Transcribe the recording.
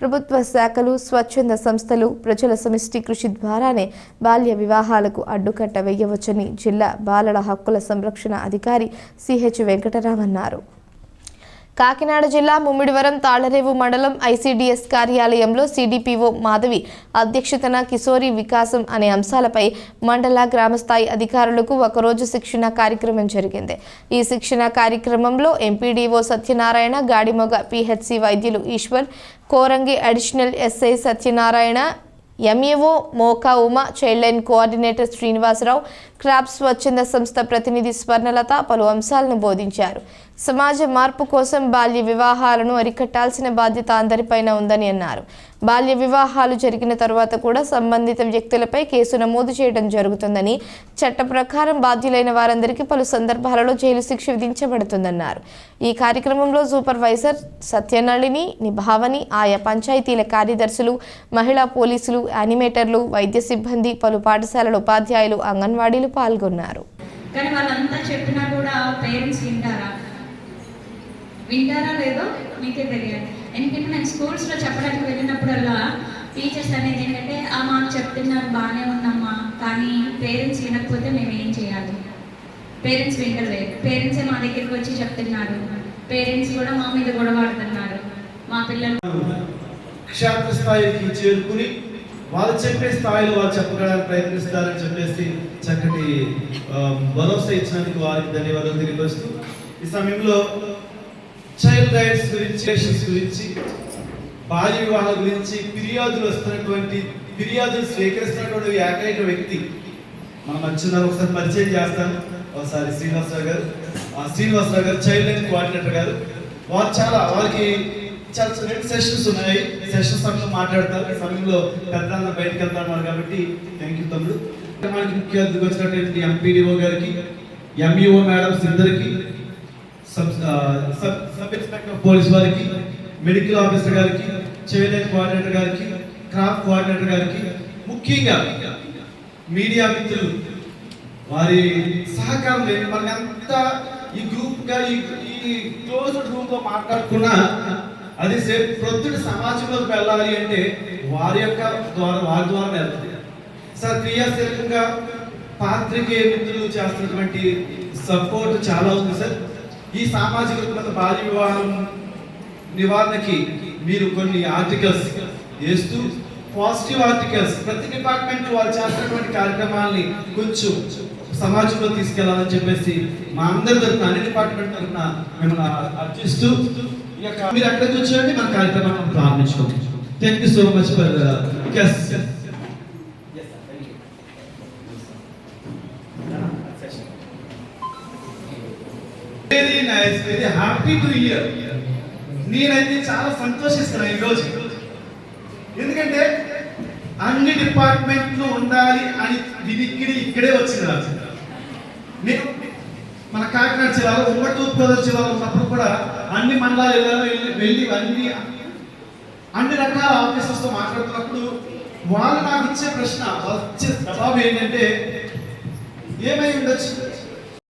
ప్రభుత్వ శాఖలు స్వచ్ఛంద సంస్థలు ప్రజల సమిష్టి కృషి ద్వారానే బాల్య వివాహాలకు అడ్డుకట్ట వేయవచ్చని జిల్లా బాలల హక్కుల సంరక్షణ అధికారి సిహెచ్ వెంకటరావు అన్నారు కాకినాడ జిల్లా ముమ్మిడివరం తాళరేవు మండలం ఐసీడీఎస్ కార్యాలయంలో సిడిపిఓ మాధవి అధ్యక్షతన కిశోరి వికాసం అనే అంశాలపై మండల గ్రామస్థాయి అధికారులకు ఒకరోజు శిక్షణ కార్యక్రమం జరిగింది. ఈ శిక్షణ కార్యక్రమంలో ఎంపీడీఓ సత్యనారాయణ గాడిమొగ పిహెచ్సి వైద్యులు Eshwar Korangi additional SI Satyanarayana MAO Moka Uma child line coordinator Srinivasarao crop స్వచ్ఛంద సంస్థ ప్రతినిధి స్వర్ణలత పలు అంశాలను బోధించారు. సమాజ మార్పు కోసం బాల్య వివాహాలను అరికట్టాల్సిన బాధ్యత అందరిపైన ఉందని అన్నారు. బాల్య వివాహాలు జరిగిన తర్వాత కూడా సంబంధిత వ్యక్తులపై కేసు నమోదు చేయడం జరుగుతుందని చట్ట ప్రకారం బాధ్యులైన వారందరికీ పలు సందర్భాలలో జైలు శిక్ష విధించబడుతుందన్నారు. ఈ కార్యక్రమంలో సూపర్వైజర్ సత్యనళిని నిభావని ఆయా పంచాయతీల కార్యదర్శులు మహిళా పోలీసులు యానిమేటర్లు వైద్య సిబ్బంది పలు పాఠశాలల ఉపాధ్యాయులు అంగన్వాడీలు పాల్గొన్నారు. కానీ వాళ్ళంతా చెప్పినా కూడా పేరెంట్స్ వింటారా? వింటారా లేదో మీకే తెలియాలి. ఎందుకంటే నేను స్కూల్స్లో చెప్పడానికి వెళ్ళినప్పుడల్లా టీచర్స్ అనేది ఏంటంటే ఆ మాకు చెప్తున్నారు బాగానే ఉందమ్మా కానీ పేరెంట్స్ వినకపోతే మేము ఏం చేయాలి? పేరెంట్స్ వింటలేదు పేరెంట్సే మా దగ్గరికి వచ్చి చెప్తున్నారు. పేరెంట్స్ కూడా మా మీద గొడవాడుతున్నారు మా పిల్లలు క్షేత్ర స్థాయికి చేరుకుని వాళ్ళు చెప్పే స్థాయిలో వాళ్ళు చెప్పడానికి ప్రయత్నిస్తారని చెప్పేసి చక్కటి భరోసా ఇచ్చినందుకు వారికి ధన్యవాదాలు తెలియపరుస్తూ ఈ సమయంలో చైల్డ్ రైట్స్ గురించి రేషన్స్ గురించి బాల్య వివాహాల గురించి ఫిర్యాదులు వస్తున్నటువంటి ఫిర్యాదులు స్వీకరిస్తున్నటువంటి ఏకైక వ్యక్తి. మన మధ్య ఒకసారి పరిచయం చేస్తాను. ఒకసారి శ్రీనివాసరావు గారు. ఆ శ్రీనివాసరావు గారు చైల్డ్ లైన్ కోఆర్డినేటర్ గారు. వారు చాలా వారికి చాలా రెండు సెషన్స్ ఉన్నాయి. సెషన్స్ సమయంలో మాట్లాడతారు. ఈ సమయంలో పెద్ద బయటకు వెళ్తారు కాబట్టి థ్యాంక్ యూ తమ్ముడు. మనకి ముఖ్య అతిథికి వచ్చినటువంటి ఎంపీడీఓ గారికి ఎంఈఓ మేడమ్స్ ఇద్దరికి sub sub sub inspector police వారికి మెడికల్ ఆఫీసర్ గారికి చైల్డ్ కోఆర్డినేటర్ గారికి క్రాఫ్ట్ కోఆర్డినేటర్ గారికి ముఖ్యంగా మీడియా మిత్రులు వారి సహకారం లేదు మనకి అంత ఈ గ్రూప్గా ఈ ఈ క్లోజ్డ్ రూమ్లో మాట్లాడుకున్నా అది సేపు ప్రొద్దున సమాజంలోకి వెళ్ళాలి అంటే వారి యొక్క ద్వారా వారి ద్వారా వెళ్తుంది. సార్ క్రియాశీలకంగా పాత్రికేయ మిత్రులు చేస్తున్నటువంటి సపోర్ట్ చాలా ఉంది సార్. ఈ సామాజిక రుగ్మత బాల్య వివాహం నివారణకి మీరు కొన్ని ఆర్టికల్స్ వేస్తూ పాజిటివ్ ఆర్టికల్స్ ప్రతి డిపార్ట్మెంట్ వాళ్ళు చేస్తున్నటువంటి కార్యక్రమాల్ని కొంచెం సమాజంలో తీసుకెళ్ళాలని చెప్పేసి మా అందరి తరఫున అన్ని డిపార్ట్మెంట్ తరఫున మిమ్మల్ని అర్చిస్తూ మీరు అక్కడ కూర్చోండి మన కార్యక్రమాన్ని ప్రారంభించుకోండి thank you so much for yes very nice very happy to hear నేనైతే చాలా సంతోషిస్తున్నాను ఈరోజు ఎందుకంటే అన్ని డిపార్ట్మెంట్లు ఉండాలి అని వినికిడి ఇక్కడే వచ్చింది రాజు. నేను మన కాకినాడ జిల్లాలో ఉమ్మడి తూర్పుగోదావరి జిల్లాలో ఉన్నప్పుడు కూడా అన్ని మండలాలు వెళ్ళాను వెళ్ళి వెళ్ళి అన్ని అన్ని రకాల ఆఫీసర్స్తో మాట్లాడుతున్నప్పుడు వాళ్ళు నాకు ఇచ్చే ప్రశ్న వాళ్ళు ఇచ్చే జవాబు ఏంటంటే ఏమై ఉండొచ్చు?